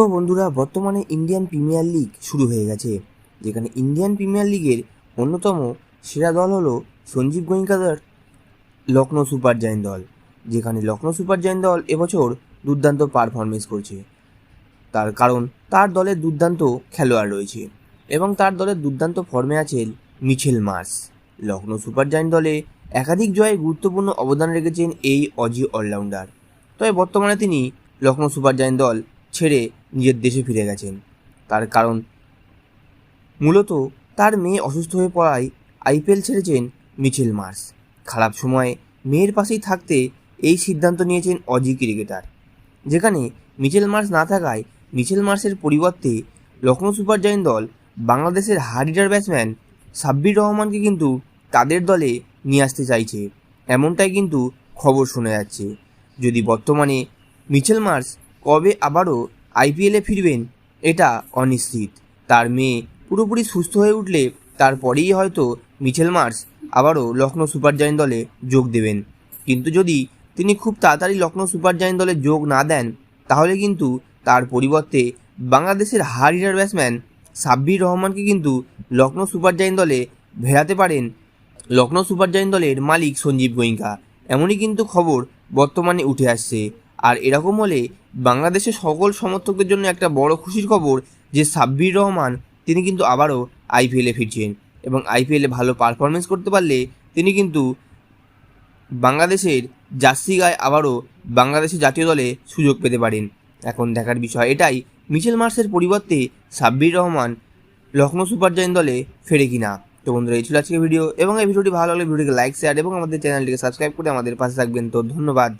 তো বন্ধুরা, বর্তমানে ইন্ডিয়ান প্রিমিয়ার লিগ শুরু হয়ে গেছে। যেখানে ইন্ডিয়ান প্রিমিয়ার লিগের অন্যতম সেরা দল হলো সঞ্জীব গোয়েঙ্কাদার লখনৌ সুপার জায়েন্ট দল। যেখানে লখনৌ সুপার জায়েন্ট দল এবছর দুর্দান্ত পারফরমেন্স করছে। তার কারণ, তার দলের দুর্দান্ত খেলোয়াড় রয়েছে এবং তার দলের দুর্দান্ত ফর্মে আছেন Mitchell Marsh. Lucknow super giant দলে একাধিক জয়ে গুরুত্বপূর্ণ অবদান রেখেছেন এই অজি অলরাউন্ডার। তবে বর্তমানে তিনি লখনৌ সুপার জায়েন্ট দল ছেড়ে নিজের দেশে ফিরে গেছেন। তার কারণ? মূলত তার মেয়ে অসুস্থ হয়ে পড়ায় আইপিএল ছেড়েছেন মিচেল মার্স। খারাপ সময়ে মেয়ের পাশেই থাকতে এই সিদ্ধান্ত নিয়েছেন অজি ক্রিকেটার। যেখানে মিচেল মার্স না থাকায় মিচেল মার্সের পরিবর্তে লখনৌ সুপার জায়েন্ট দল বাংলাদেশের হার্ডিটার ব্যাটসম্যান সাব্বির রহমানকে কিন্তু তাদের দলে নিয়ে আসতে চাইছে। এমনটাই কিন্তু খবর শোনা যাচ্ছে। যদি বর্তমানে মিচেল মার্স কবে আবারও আইপিএলে ফিরবেন, এটা অনিশ্চিত। তার মেয়ে পুরোপুরি সুস্থ হয়ে উঠলে তারপরেই হয়তো মিচেল মার্স আবারও লখনৌ সুপার জায়েন্ট দলে যোগ দেবেন। কিন্তু যদি তিনি খুব তাড়াতাড়ি লখনৌ সুপার জায়েন্ট দলে যোগ না দেন, তাহলে কিন্তু তার পরিবর্তে বাংলাদেশের হার হিটার ব্যাটসম্যান সাব্বির রহমানকে কিন্তু লখনৌ সুপার জায়েন্ট দলে ভেড়াতে পারেন লখনৌ সুপার জায়েন্ট দলের মালিক সঞ্জীব গোয়েঙ্কা। এমনই কিন্তু খবর বর্তমানে উঠে আসছে। আর এরকম হলে বাংলাদেশের সকল সমর্থকদের জন্য একটা বড় খুশির খবর যে সাব্বির রহমান, তিনি কিন্তু আবারও আইপিএলে ফিরছেন এবং আইপিএলে ভালো পারফরমেন্স করতে পারলে তিনি কিন্তু বাংলাদেশের জার্সি গায়ে আবারও বাংলাদেশের জাতীয় দলে সুযোগ পেতে পারেন। এখন দেখার বিষয় এটাই, মিচেল মার্সের পরিবর্তে সাব্বির রহমান লখনৌ সুপার জায়েন্ট দলে ফেরে কিনা। তো বন্ধুরা, এই ছিল আজকের ভিডিও এবং এই ভিডিওটি ভালো লাগলে ভিডিওটিকে লাইক শেয়ার এবং আমাদের চ্যানেলটিকে সাবস্ক্রাইব করে আমাদের পাশে থাকবেন। তো ধন্যবাদ।